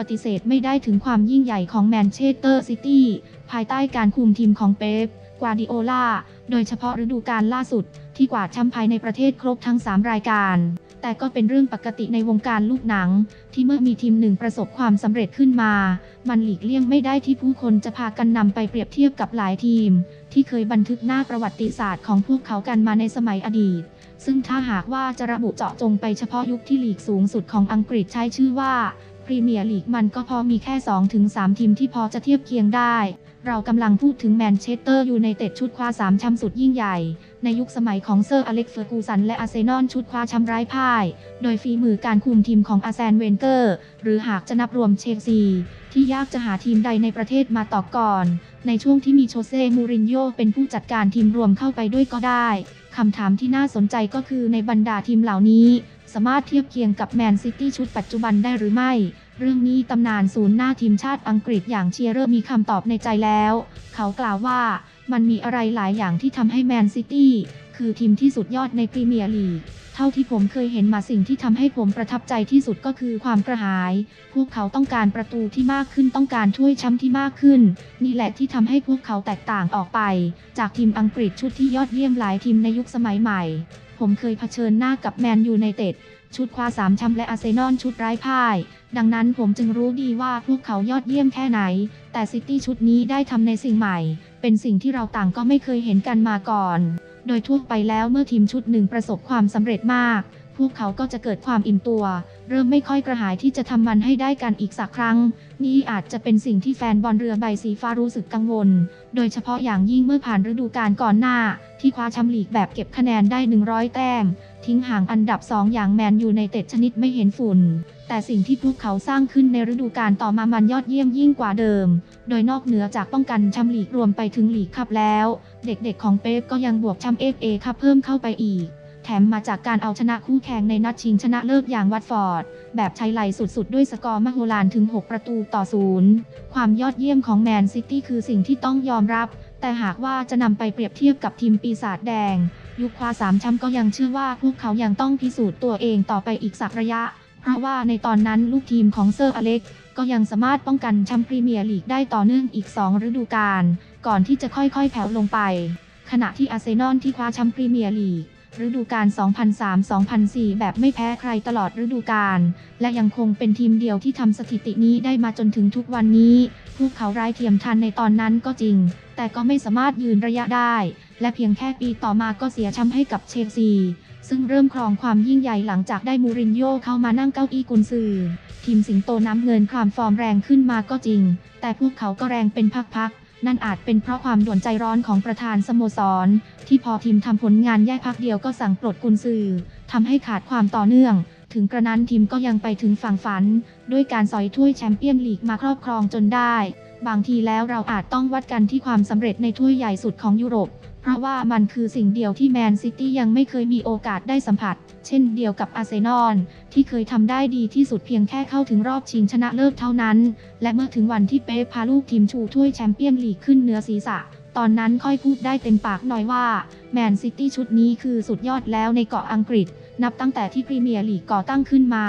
ปฏิเสธไม่ได้ถึงความยิ่งใหญ่ของแมนเชสเตอร์ซิตี้ภายใต้การคุมทีมของเป๊ปกวาดิโอลาโดยเฉพาะฤดูกาลล่าสุด ที่กวาดแชมป์ภายในประเทศครบทั้ง 3 รายการ แต่ก็เป็นเรื่องปกติในวงการลูกหนัง ที่เมื่อมีทีมหนึ่งประสบความสำเร็จขึ้นมา มันหลีกเลี่ยงไม่ได้ที่ผู้คนจะพากันนำไปเปรียบเทียบกับหลายทีม ที่เคยบันทึกหน้าประวัติศาสตร์ของพวกเขากันมาในสมัยอดีต ซึ่งถ้าหากว่าจะระบุเจาะจงไปเฉพาะยุคที่ลีกสูงสุดของอังกฤษใช้ชื่อว่า รีเมียร์ลีกมันก็พอมีแค่ 2-3 ทีมที่พอจะเทียบเคียงได้ เรากำลังพูดถึงแมนเชสเตอร์ยูไนเต็ดชุดคว้า3แชมป์สุดยิ่งใหญ่ ในยุคสมัยของเซอร์อเล็กซ์เฟอร์กูสันและอาร์เซนอลชุดคว้าแชมป์ไร้พ่าย โดยฝีมือการคุมทีมของอาร์แซนเวนเกอร์ หรือหากจะนับรวมเชลซีที่ยากจะหาทีมใดในประเทศมาต่อก่อน ในช่วงที่มีโชเซ่มูรินโญ่เป็นผู้จัดการทีมรวมเข้าไปด้วยก็ได้คำถามที่น่าสนใจก็คือในบรรดาทีมเหล่านี้ สามารถเทียบเคียงกับแมนซิตี้ชุดปัจจุบันได้หรือไม่ เรื่องนี้ตำนานศูนย์หน้าทีมชาติอังกฤษอย่างเชียร์เรอร์มีคำตอบในใจแล้ว เขากล่าวว่ามันมีอะไรหลายอย่างที่ทำให้แมนซิตี้คือทีมที่สุดยอดในพรีเมียร์ลีกเท่าที่ผมเคยเห็นมาสิ่งที่ทำให้ผมประทับใจที่สุดก็คือความกระหาย พวกเขาต้องการประตูที่มากขึ้นต้องการถ้วยแชมป์ที่มากขึ้น นี่แหละที่ทำให้พวกเขาแตกต่างออกไป จากทีมอังกฤษชุดที่ยอดเยี่ยมหลายทีมในยุคสมัยใหม่ ผมเคยเผชิญหน้ากับแมนยูไนเต็ดชุดคว้าสามแชมป์และอาร์เซนอลชุดไร้พ่าย ดังนั้นผมจึงรู้ดีว่าพวกเขายอดเยี่ยมแค่ไหน แต่ซิตี้ชุดนี้ได้ทำในสิ่งใหม่ เป็นสิ่งที่เราต่างก็ไม่เคยเห็นกันมาก่อน โดยทั่วไปแล้วเมื่อทีมชุดหนึ่งประสบความสำเร็จมาก พวกเขาก็จะเกิดความอิ่มตัว เริ่มไม่ค่อยกระหายที่จะทำมันให้ได้กันอีกสักครั้ง นี่อาจจะเป็นสิ่งที่แฟนบอลเรือใบสีฟ้ารู้สึกกังวล โดยเฉพาะอย่างยิ่งเมื่อผ่านฤดูกาลก่อนหน้า ที่คว้าแชมป์ลีกแบบเก็บคะแนนได้ 100 แต้ม ทิ้งห่างอันดับ 2 อย่างแมนยูในเต็ดชนิดไม่เห็นฝุ่น แต่สิ่งที่พวกเขาสร้างขึ้นในฤดูกาลต่อมามันยอดเยี่ยมยิ่งกว่าเดิม โดยนอกเหนือจากป้องกันแชมป์ลีกรวมไปถึงลีกคัพแล้ว เด็กๆของเป๊ปก็ยังบวกแชมป์เอฟเอคัพเพิ่มเข้าไปอีก มมาจากการเอาชนะคู่แข่งในนัดชิงชนะเลิศอย่างวัตฟอร์ด แบบใช้ไหลสุดๆ ด้วยสกอร์มโหฬารถึง 6 ประตูต่อศูนย์ความยอดเยี่ยมของแมนซิตี้คือสิ่งที่ต้องยอมรับ แต่หากว่าจะนำไปเปรียบเทียบกับทีมปีศาจแดง ยุคคว้าสามแชมป์ก็ยังเชื่อว่าพวกเขายังต้องพิสูจน์ตัวเองต่อไปอีกสักระยะ เพราะว่าในตอนนั้นลูกทีมของเซอร์อเล็กซ์ก็ยังสามารถป้องกันแชมป์พรีเมียร์ลีกได้ต่อเนื่องอีก 2 ฤดูกาลก่อนที่จะค่อยๆ แผ่วลงไป ขณะที่อาร์เซนอลที่คว้าแชมป์พรีเมียร์ลีก ฤดูกาล 2003-2004 แบบไม่แพ้ใครตลอดฤดูกาล และยังคงเป็นทีมเดียวที่ทำสถิตินี้ได้มาจนถึงทุกวันนี้ พวกเขาไร้เทียมทันในตอนนั้นก็จริง แต่ก็ไม่สามารถยืนระยะได้ และเพียงแค่ปีต่อมาก็เสียชมป์ให้กับเชลซี ซึ่งเริ่มครองความยิ่งใหญ่หลังจากได้มูรินโญ่เข้ามานั่งเก้าอี้กุนซือ ทีมสิงโตน้ำเงินความฟอร์มแรงขึ้นมาก็จริง แต่พวกเขาก็แรงเป็นพักๆ นั่นอาจเป็นเพราะความด่วนใจร้อนของประธานสโมสร ที่พอทีมทำผลงานแย่พักเดียวก็สั่งปลดกุนซือทำให้ขาดความต่อเนื่อง ถึงกระนั้นทีมก็ยังไปถึงฝั่งฝัน ด้วยการสอยถ้วยแชมเปี้ยนลีกมาครอบครองจนได้ บางทีแล้วเราอาจต้องวัดกันที่ความสำเร็จในถ้วยใหญ่สุดของยุโรป เพราะว่ามันคือสิ่งเดียวที่แมนซิตี้ยังไม่เคยมีโอกาสได้สัมผัส เช่นเดียวกับอาร์เซนอลที่เคยทำได้ดีที่สุดเพียงแค่เข้าถึงรอบชิงชนะเลิศเท่านั้น และเมื่อถึงวันที่เป๊ปพาลูกทีมชูถ้วยแชมเปี้ยนลีกขึ้นเหนือศีรษะ ตอนนั้นค่อยพูดได้เต็มปากหน่อยว่าแมนซิตี้ชุดนี้คือสุดยอดแล้วในเกาะอังกฤษ นับตั้งแต่ที่พรีเมียร์ลีกก่อตั้งขึ้นมา